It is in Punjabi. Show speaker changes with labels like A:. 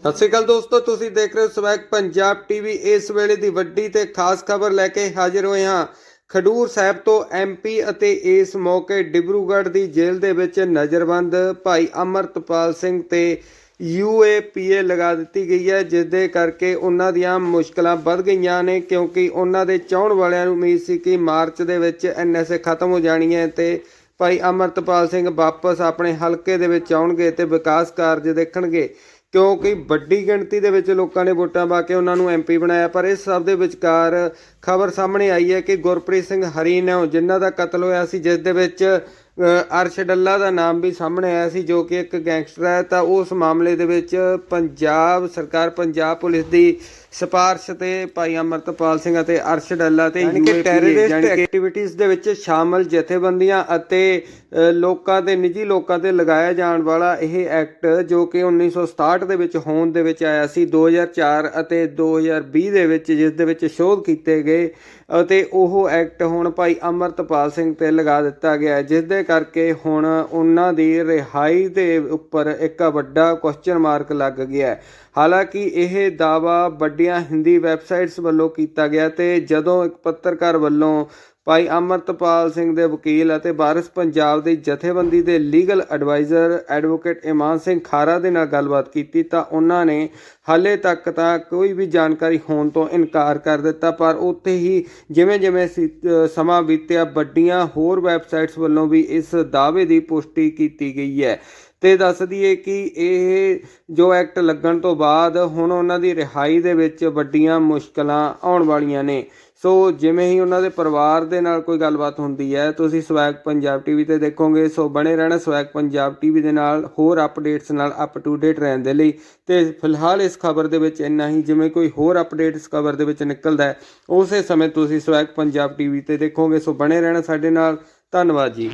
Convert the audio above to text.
A: ਸਤਿ ਸ਼੍ਰੀ ਅਕਾਲ ਦੋਸਤੋ, ਤੁਸੀਂ ਦੇਖ ਰਹੇ ਹੋ ਸਵੈਗ ਪੰਜਾਬ ਟੀਵੀ। ਇਸ ਵੇਲੇ ਦੀ ਵੱਡੀ ਤੇ ਖਾਸ ਖਬਰ ਲੈ ਕੇ ਹਾਜ਼ਰ ਹੋਏ ਹਾਂ। ਖਡੂਰ ਸਾਹਿਬ ਤੋਂ ਐਮਪੀ ਅਤੇ ਇਸ ਮੌਕੇ ਡਿਬਰੂਗੜ੍ਹ ਦੀ ਜੇਲ੍ਹ ਦੇ ਵਿੱਚ ਨਜ਼ਰਬੰਦ ਭਾਈ ਅਮਰਤਪਾਲ ਸਿੰਘ ਤੇ ਯੂਏਪੀਏ ਲਗਾ ਦਿੱਤੀ ਗਈ ਹੈ ਜਿਸ ਦੇ ਕਰਕੇ ਉਹਨਾਂ ਦੀਆਂ ਮੁਸ਼ਕਲਾਂ ਵੱਧ ਗਈਆਂ ਨੇ, ਕਿਉਂਕਿ ਉਹਨਾਂ ਦੇ ਚਾਹਣ ਵਾਲਿਆਂ ਨੂੰ ਉਮੀਦ ਸੀ ਕਿ ਮਾਰਚ ਦੇ ਵਿੱਚ ਐਨਐਸਏ ਖਤਮ ਹੋ ਜਾਣੀ ਹੈ ਤੇ ਭਾਈ ਅਮਰਤਪਾਲ ਸਿੰਘ ਵਾਪਸ ਆਪਣੇ ਹਲਕੇ ਦੇ ਵਿੱਚ ਆਉਣਗੇ ਤੇ ਵਿਕਾਸ ਕਾਰਜ ਦੇਖਣਗੇ। ਕਿਉਂਕਿ ਵੱਡੀ ਗਿਣਤੀ ਦੇ ਵਿੱਚ ਲੋਕਾਂ ਨੇ ਵੋਟਾਂ ਪਾ ਕੇ ਉਹਨਾਂ ਨੂੰ ਐਮਪੀ ਬਣਾਇਆ, ਪਰ ਇਸ ਸਭ ਦੇ ਵਿਚਕਾਰ ਖਬਰ ਸਾਹਮਣੇ ਆਈ ਹੈ ਕਿ ਗੁਰਪ੍ਰੀਤ ਸਿੰਘ ਹਰੀ ਹਰੀਨੋ ਜਿਨ੍ਹਾਂ ਦਾ ਕਤਲ ਹੋਇਆ ਸੀ, ਜਿਸ ਦੇ ਵਿੱਚ ਅਰਸ਼ ਡੱਲਾ ਦਾ ਨਾਮ ਵੀ ਸਾਹਮਣੇ ਆਇਆ ਸੀ ਜੋ ਕਿ ਇੱਕ ਗੈਂਗਸਟਰ ਹੈ। ਤਾਂ ਉਸ ਮਾਮਲੇ ਦੇ ਵਿੱਚ ਪੰਜਾਬ ਸਰਕਾਰ ਪੰਜਾਬ ਪੁਲਿਸ ਦੀ ਸਿਫਾਰਿਸ਼ ਤੇ ਭਾਈ ਅਮਰਤਪਾਲ ਸਿੰਘ ਅਤੇ ਅਰਸ਼ ਡੱਲਾ ਤੇ ਟੈਰਰਿਸਟ ਐਕਟੀਵਿਟੀਜ਼ ਦੇ ਵਿੱਚ ਸ਼ਾਮਲ ਜਥੇਬੰਦੀਆਂ ਅਤੇ ਲੋਕਾਂ ਦੇ ਨਿੱਜੀ ਲੋਕਾਂ ਤੇ ਲਗਾਇਆ ਜਾਣ ਵਾਲਾ ਇਹ ਐਕਟ ਜੋ ਕਿ 1967 ਦੇ ਵਿੱਚ ਹੋਂਦ ਦੇ ਵਿੱਚ ਆਇਆ ਸੀ 2004 ਅਤੇ 2020 ਦੇ ਵਿੱਚ ਜਿਸ ਦੇ ਵਿੱਚ ਸ਼ੋਧ ਕੀਤੇ ਗਏ ਅਤੇ ਉਹ ਐਕਟ ਹੁਣ ਭਾਈ ਅਮਰਤਪਾਲ ਸਿੰਘ ਤੇ ਲਗਾ ਦਿੱਤਾ ਗਿਆ ਜਿਸ ਦੇ ਕਰਕੇ ਹੁਣ ਉਹਨਾਂ ਦੀ ਰਿਹਾਈ ਦੇ ਉੱਪਰ ਇੱਕ ਵੱਡਾ ਕੁਐਸਚਨ ਮਾਰਕ ਲੱਗ ਗਿਆ ਹਾਲਾਂਕਿ ਇਹ ਦਾਵਾ ਵੱਡੀਆਂ ਹਿੰਦੀ ਵੈਬਸਾਈਟਸ ਵੱਲੋਂ ਕੀਤਾ ਗਿਆ ਤੇ ਜਦੋਂ ਇੱਕ ਪੱਤਰਕਾਰ ਵੱਲੋਂ ਭਾਈ ਅਮਰਤਪਾਲ ਸਿੰਘ ਦੇ ਵਕੀਲ ਅਤੇ ਵਾਰਿਸ ਪੰਜਾਬ ਦੀ ਜਥੇਬੰਦੀ ਦੇ legal adviser advocate Iman Singh Khara ਦੇ ਨਾਲ ਗੱਲਬਾਤ ਕੀਤੀ ਤਾਂ ਉਹਨਾਂ ਨੇ ਹਾਲੇ ਤੱਕ ਤਾਂ ਕੋਈ ਵੀ ਜਾਣਕਾਰੀ ਹੋਣ ਤੋਂ ਇਨਕਾਰ ਕਰ ਦਿੱਤਾ, ਪਰ ਉੱਥੇ ਹੀ ਜਿਵੇਂ ਜਿਵੇਂ ਸੀ- ਸਮਾਂ ਬੀਤਿਆ, ਵੱਡੀਆਂ ਹੋਰ ਵੈਬਸਾਈਟਸ ਵੱਲੋਂ ਵੀ ਇਸ ਦਾਅਵੇ ਦੀ ਪੁਸ਼ਟੀ ਕੀਤੀ ਗਈ ਹੈ। ਤੇ ਦੱਸ ਦਈਏ ਕਿ ਇਹ ਜੋ ਐਕਟ ਲੱਗਣ ਤੋਂ ਬਾਅਦ ਹੁਣ ਉਹਨਾਂ ਦੀ ਰਿਹਾਈ ਦੇ ਵਿੱਚ ਵੱਡੀਆਂ ਮੁਸ਼ਕਲਾਂ ਆਉਣ ਵਾਲੀਆਂ ਨੇ। ਸੋ ਜਿਵੇਂ ਹੀ ਉਹਨਾਂ ਦੇ ਪਰਿਵਾਰ ਦੇ ਨਾਲ ਕੋਈ ਗੱਲਬਾਤ ਹੁੰਦੀ ਹੈ, ਤੁਸੀਂ ਸਵੈਗ ਪੰਜਾਬ ਟੀਵੀ ਤੇ ਦੇਖੋਗੇ। ਸੋ ਬਣੇ ਰਹਿਣਾ ਸਵੈਗ ਪੰਜਾਬ ਟੀਵੀ ਦੇ ਨਾਲ, ਹੋਰ ਅਪਡੇਟਸ ਨਾਲ ਅਪ ਟੂ ਡੇਟ ਰਹਿਣ ਦੇ ਲਈ। ਤੇ ਫਿਲਹਾਲ ਇਸ ਖਬਰ ਦੇ ਵਿੱਚ ਇੰਨਾ ਹੀ। ਜਿਵੇਂ ਕੋਈ ਹੋਰ ਅਪਡੇਟ ਇਸ ਖਬਰ ਦੇ ਵਿੱਚ ਨਿਕਲਦਾ ਹੈ, ਉਸੇ ਸਮੇਂ ਤੁਸੀਂ ਸਵੈਗ ਪੰਜਾਬ ਟੀਵੀ ਤੇ ਦੇਖੋਗੇ। ਸੋ ਬਣੇ ਰਹਿਣਾ ਸਾਡੇ ਨਾਲ। ਧੰਨਵਾਦ ਜੀ।